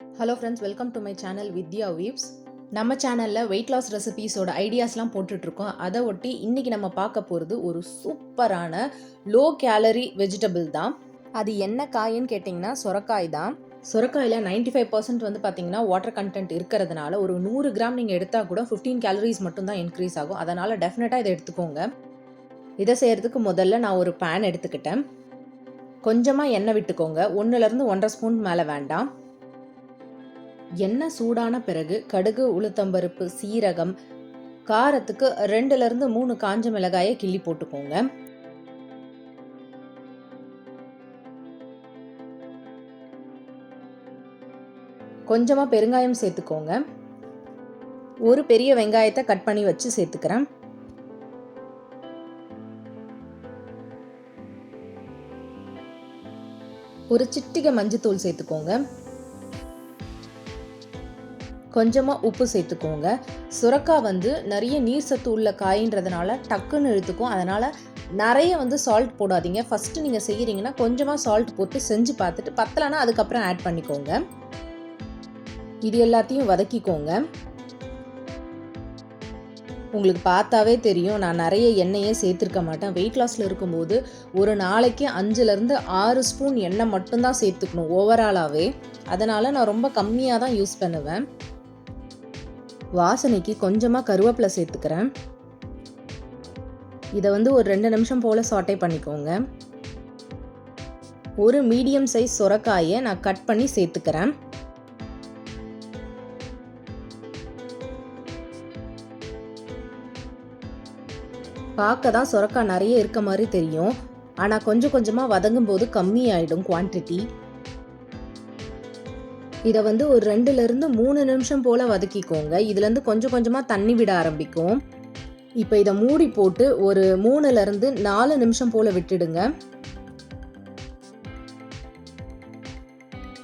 Hello friends welcome to my channel Vidya weaves நம்ம சேனலில் weight loss ரெசிபீஸோட ஐடியாஸ்லாம் போட்டுட்ருக்கோம். அதை ஒட்டி இன்றைக்கி நம்ம பார்க்க போகிறது ஒரு சூப்பரான லோ கேலரி வெஜிடபிள் தான். அது என்ன காயின்னு கேட்டிங்கன்னா சொரக்காய் தான். சொரக்காயில் 95% ஃபைவ் பர்சன்ட் வந்து பார்த்தீங்கன்னா வாட்டர் கண்டென்ட் இருக்கிறதுனால ஒரு நூறு கிராம் நீங்கள் எடுத்தால் கூட ஃபிஃப்டீன் கேலரிஸ் மட்டும்தான் இன்க்ரீஸ் ஆகும். அதனால் டெஃபினட்டாக இதை எடுத்துக்கோங்க. இதை செய்கிறதுக்கு முதல்ல நான் ஒரு பேன் எடுத்துக்கிட்டேன். கொஞ்சமாக எண்ணெய் விட்டுக்கோங்க. ஒன்றுலேருந்து ஒன்றரை ஸ்பூன் மேலே வேண்டாம். எண்ணெய் சூடான பிறகு கடுகு உளுத்தம்பருப்பு சீரகம் காரத்துக்கு ரெண்டுலேருந்து மூணு காஞ்ச மிளகாயை கிள்ளி போட்டுக்கோங்க. கொஞ்சமாக பெருங்காயம் சேர்த்துக்கோங்க. ஒரு பெரிய வெங்காயத்தை கட் பண்ணி வச்சு சேர்த்துக்கிறேன். ஒரு சிட்டிகை மஞ்சத்தூள் சேர்த்துக்கோங்க. கொஞ்சமாக உப்பு சேர்த்துக்கோங்க. சுரக்காய் வந்து நிறைய நீர் சத்து உள்ள காயின்றதுனால டக்குன்னு இழுத்துக்கும். அதனால் நிறைய வந்து சால்ட் போடாதீங்க. ஃபஸ்ட்டு நீங்கள் செய்கிறீங்கன்னா கொஞ்சமாக சால்ட் போட்டு செஞ்சு பார்த்துட்டு பத்தலைன்னா அதுக்கப்புறம் ஆட் பண்ணிக்கோங்க. இது எல்லாத்தையும் வதக்கிக்கோங்க. உங்களுக்கு பார்த்தாவே தெரியும். நான் நிறைய எண்ணெயே சேர்த்துருக்க மாட்டேன். வெயிட் லாஸில் இருக்கும்போது ஒரு நாளைக்கு அஞ்சுலேருந்து ஆறு ஸ்பூன் எண்ணெய் மட்டும்தான் சேர்த்துக்கணும் ஓவராலாகவே அதனால் நான் ரொம்ப கம்மியாக தான் யூஸ் பண்ணுவேன். வாசனைக்கு கொஞ்சமாக கருவேப்பிலை சேர்த்துக்கிறேன். இதை வந்து ஒரு ரெண்டு நிமிஷம் போல் சாட்டை பண்ணிக்கோங்க. ஒரு மீடியம் சைஸ் சுரக்காயை நான் கட் பண்ணி சேர்த்துக்கிறேன். பார்க்க தான் சுரக்காய் நிறைய இருக்க மாதிரி தெரியும். ஆனால் கொஞ்சம் கொஞ்சமாக வதங்கும் போது கம்மியாயிடும் குவான்டிட்டி இதை வந்து ஒரு ரெண்டுலேருந்து மூணு நிமிஷம் போல் வதக்கிக்கோங்க. இதுலேருந்து கொஞ்சம் கொஞ்சமாக தண்ணி விட ஆரம்பிக்கும். இப்போ இதை மூடி போட்டு ஒரு மூணுலேருந்து நாலு நிமிஷம் போல் விட்டுடுங்க.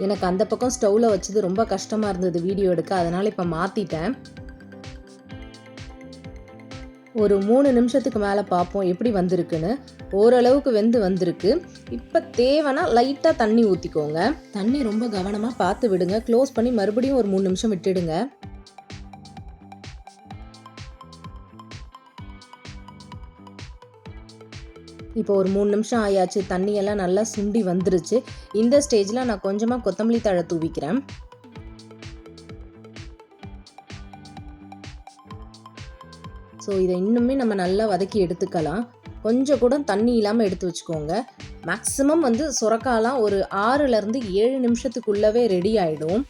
எனக்கு அந்த பக்கம் ஸ்டவ்வில் வச்சது ரொம்ப கஷ்டமாக இருந்தது வீடியோ எடுக்க. அதனால் இப்போ மாற்றிட்டேன் ஒரு மூணு நிமிஷத்துக்கு மேலே பார்ப்போம் எப்படி வந்திருக்குன்னு. ஓரளவுக்கு வெந்து வந்திருக்கு. இப்போ தேவைன்னா லைட்டாக தண்ணி ஊற்றிக்கோங்க தண்ணி ரொம்ப கவனமாக பார்த்து விடுங்க. க்ளோஸ் பண்ணி மறுபடியும் ஒரு மூணு நிமிஷம் விட்டுடுங்க. இப்போ ஒரு மூணு நிமிஷம் ஆயாச்சு. தண்ணியெல்லாம் நல்லா சுண்டி வந்துருச்சு. இந்த ஸ்டேஜில் நான் கொஞ்சமாக கொத்தமல்லி தழை தூவிக்கிறேன். ஸோ இதை இன்னுமே நம்ம நல்லா வதக்கி எடுத்துக்கலாம். கொஞ்சம் கூட தண்ணி இல்லாமல் எடுத்து வச்சுக்கோங்க. மேக்ஸிமம் வந்து சுரக்காலாம் ஒரு ஆறுலேருந்து ஏழு நிமிஷத்துக்குள்ளவே ரெடி ஆகிடும்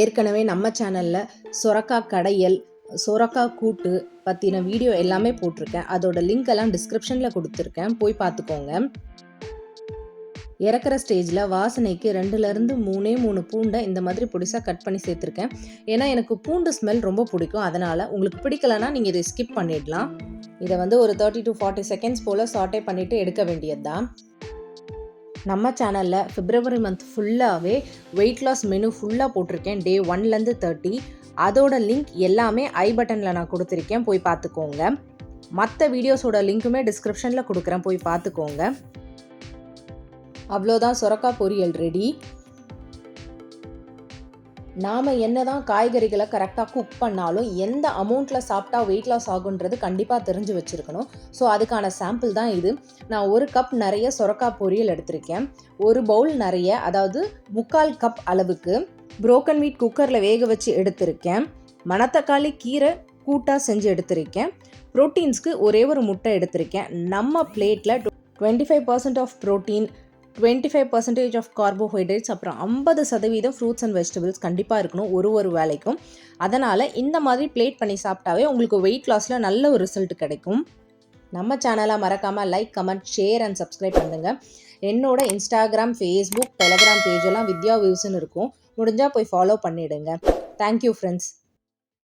ஏற்கனவே நம்ம சேனலில் சுரக்கா கடையல் சுரக்கா கூட்டு பற்றின வீடியோ எல்லாமே போட்டிருக்கேன். அதோட லிங்க் எல்லாம் டிஸ்கிரிப்ஷனில் கொடுத்துருக்கேன். போய் பார்த்துக்கோங்க. இறக்குற ஸ்டேஜில் வாசனைக்கு ரெண்டுலேருந்து மூணே மூணு பூண்டை இந்த மாதிரி பொடிசாக கட் பண்ணி சேர்த்துருக்கேன். ஏன்னா எனக்கு பூண்டு ஸ்மெல் ரொம்ப பிடிக்கும். அதனால் உங்களுக்கு பிடிக்கலன்னா நீங்கள் இதை ஸ்கிப் பண்ணிடலாம். இதை வந்து ஒரு தேர்ட்டி டு ஃபார்ட்டி செகண்ட்ஸ் போல் சாட்டே பண்ணிவிட்டு எடுக்க வேண்டியது தான் நம்ம சேனலில் ஃபிப்ரவரி மந்த் ஃபுல்லாகவே வெயிட் லாஸ் மெனு ஃபுல்லாக போட்டிருக்கேன். டே ஒன்லேருந்து தேர்ட்டி அதோட லிங்க் எல்லாமே ஐ பட்டனில் நான் கொடுத்துருக்கேன். போய் பார்த்துக்கோங்க. மற்ற வீடியோஸோட லிங்க்குமே டிஸ்கிரிப்ஷனில் கொடுக்குறேன். போய் பார்த்துக்கோங்க. அவ்வளோதான் சுரக்காய் பொரியல் ரெடி நாம் என்ன தான் காய்கறிகளை கரெக்டாக குக் பண்ணாலும் எந்த அமௌண்ட்டில் சாப்பிட்டா வெயிட் லாஸ் ஆகுன்றது கண்டிப்பாக தெரிஞ்சு வச்சுருக்கணும். ஸோ அதுக்கான சாம்பிள் தான் இது. நான் ஒரு கப் நிறைய சுரக்காய் பொரியல் எடுத்திருக்கேன். ஒரு பவுல் நிறைய அதாவது முக்கால் கப் அளவுக்கு புரோக்கன் வீட் குக்கரில் வேக வச்சு எடுத்திருக்கேன். மணத்தக்காளி கீரை கூட்டாக செஞ்சு எடுத்திருக்கேன். ப்ரோட்டீன்ஸ்க்கு ஒரே ஒரு முட்டை எடுத்திருக்கேன். நம்ம பிளேட்டில் twenty five percent of protein twenty five percentage of carbohydrates அப்புறம் ஐம்பது சதவீதம் ஃப்ரூட்ஸ் அண்ட் வெஜிடபிள்ஸ் கண்டிப்பாக இருக்கணும் ஒரு ஒரு வேலைக்கும். அதனால் இந்த மாதிரி பிளேட் பண்ணி சாப்பிட்டாவே உங்களுக்கு வெயிட் லாஸில் நல்ல ஒரு ரிசல்ட் கிடைக்கும். நம்ம சேனலாக மறக்காமல் like comment share and subscribe பண்ணுங்கள் என்னோட இன்ஸ்டாகிராம் ஃபேஸ்புக் டெலகிராம் பேஜ் எல்லாம் வித்யா வியூஸ்னு இருக்கும். முடிஞ்சால் போய் ஃபாலோ பண்ணிவிடுங்க தேங்க்யூ ஃப்ரெண்ட்ஸ்